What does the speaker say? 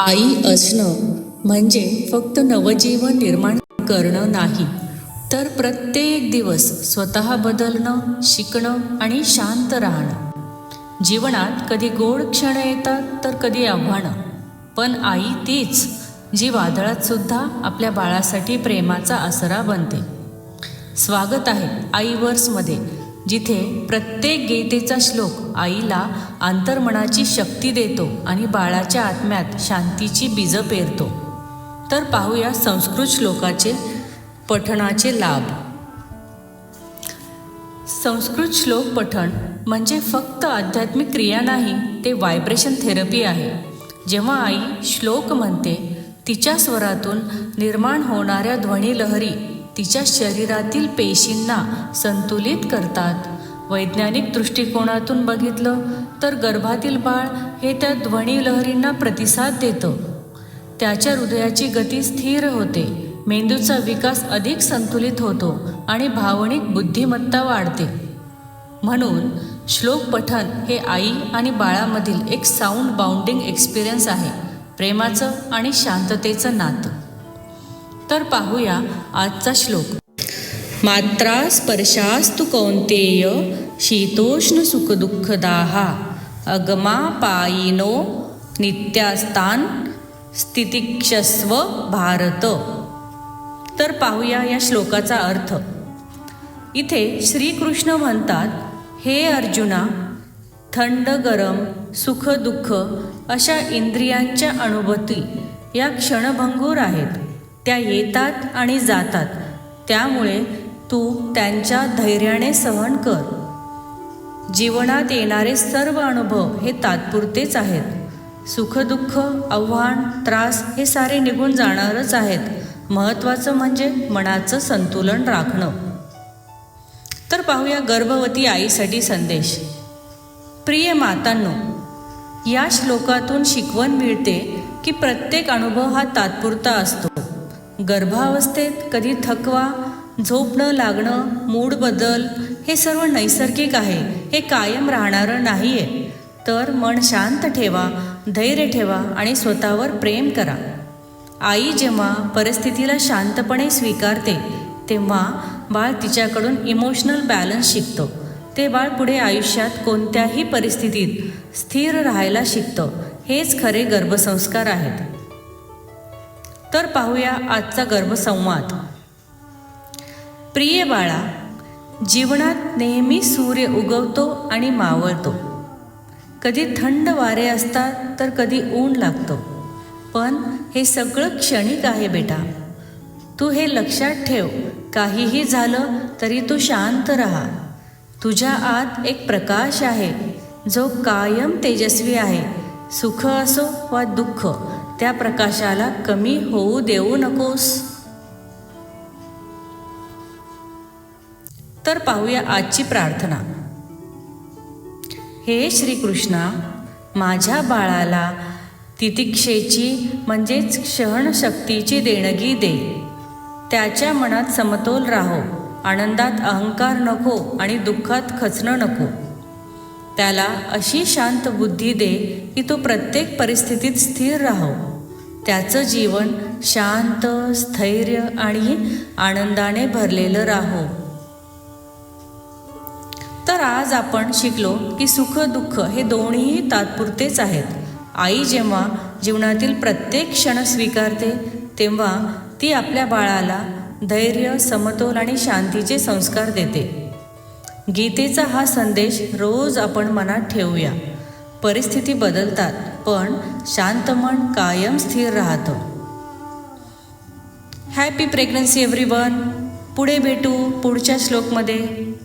आई असणं म्हणजे फक्त नवजीवन निर्माण करणं नाही तर प्रत्येक दिवस स्वतः बदलणं शिकणं आणि शांत राहणं. जीवनात कधी गोड क्षण येतात तर कधी आव्हानं. पण आई तीच जी वादळात सुद्धा आपल्या बाळासाठी प्रेमाचा आसरा बनते. स्वागत आहे आई वर्समध्ये. जिथे प्रत्येक गीतेचा श्लोक आईला अंतर्मनाची शक्ती देतो आणि बाळाच्या आत्म्यात शांतीची बीजं पेरतो. तर पाहूया संस्कृत श्लोकाचे पठणाचे लाभ. संस्कृत श्लोक पठण म्हणजे फक्त आध्यात्मिक क्रिया नाही ते व्हायब्रेशन थेरपी आहे. जेव्हा आई श्लोक म्हणते तिच्या स्वरातून निर्माण होणाऱ्या ध्वनिलहरी तिच्या शरीरातील पेशींना संतुलित करतात. वैज्ञानिक दृष्टिकोनातून बघितलं तर गर्भातील बाळ हे त्या ध्वनी लहरींना प्रतिसाद देतं. त्याच्या हृदयाची गती स्थिर होते. मेंदूचा विकास अधिक संतुलित होतो आणि भावनिक बुद्धिमत्ता वाढते. म्हणून श्लोक पठन हे आई आणि बाळामधील एक साऊंड बाउंडिंग एक्सपिरियन्स आहे प्रेमाचं आणि शांततेचं नातं. तर पाहूया आजचा श्लोक. मात्रा स्पर्शास्तु कौन्तेय शीतोष्ण सुखदुःखदाहा अगमापायिनो नित्यास्तान स्थितिक्षस्व भारत. तर पाहूया या श्लोकाचा अर्थ. इथे श्रीकृष्ण म्हणतात हे अर्जुना थंड गरम सुख दुःख अशा इंद्रियांच्या अनुभूती या क्षणभंगूर आहेत. त्या येतात आणि जातात. त्यामुळे तू त्यांच्या धैर्याने सहन कर. जीवनात येणारे सर्व अनुभव हे तात्पुरतेच आहेत. सुखदुःख आव्हान त्रास हे सारे निघून जाणारच आहेत. महत्त्वाचं म्हणजे मनाचं संतुलन राखणं. तर पाहूया गर्भवती आईसाठी संदेश. प्रिय मातांनो या श्लोकातून शिकवण मिळते की प्रत्येक अनुभव हा तात्पुरता असतो. गर्भावस्थेत कधी थकवा झोपणं लागणं मूड बदल हे सर्व नैसर्गिक आहे. हे कायम राहणारं नाही आहे तर मन शांत ठेवा धैर्य ठेवा आणि स्वतःवर प्रेम करा. आई जेव्हा परिस्थितीला शांतपणे स्वीकारते तेव्हा बाळ तिच्याकडून इमोशनल बॅलन्स शिकतो. ते बाळ पुढे आयुष्यात कोणत्याही परिस्थितीत स्थिर राहायला शिकतं. हेच खरे गर्भसंस्कार आहेत. तर पाहूया आजचा गर्भसंवाद. प्रिय बाळा जीवनात नेहमी सूर्य उगवतो आणि मावळतो. कधी थंड वारे असतात तर कधी ऊन लागतो. पण हे सगळं क्षणिक आहे बेटा. तू हे लक्षात ठेव काहीही झालं तरी तू शांत राहा. तुझ्या आत एक प्रकाश आहे जो कायम तेजस्वी आहे. सुख असो वा दुःख त्या प्रकाशाला कमी होऊ देऊ नकोस. तर पाहूया आजची प्रार्थना. हे श्रीकृष्णा माझ्या बाळाला तितिक्षेची म्हणजेच सहनशक्तीची देणगी दे. त्याच्या मनात समतोल राहो आनंदात अहंकार नको आणि दुःखात खचणं नको. त्याला अशी शांत बुद्धी दे की तो प्रत्येक परिस्थितीत स्थिर राहो. त्याचं जीवन शांत स्थैर्य आणि आनंदाने भरलेलं राहो. तर आज आपण शिकलो की सुख दुःख हे दोन्हीही तात्पुरतेच आहेत. आई जेव्हा जीवनातील प्रत्येक क्षण स्वीकारते तेव्हा ती आपल्या बाळाला धैर्य समतोल आणि शांतीचे संस्कार देते. गीतेचा हा संदेश रोज आपण मनात ठेवूया. परिस्थिती बदलतात पण शांत मन कायम स्थिर राहतं. हॅपी प्रेग्नन्सी एव्हरी वन पुढे भेटू पुढच्या श्लोकमध्ये.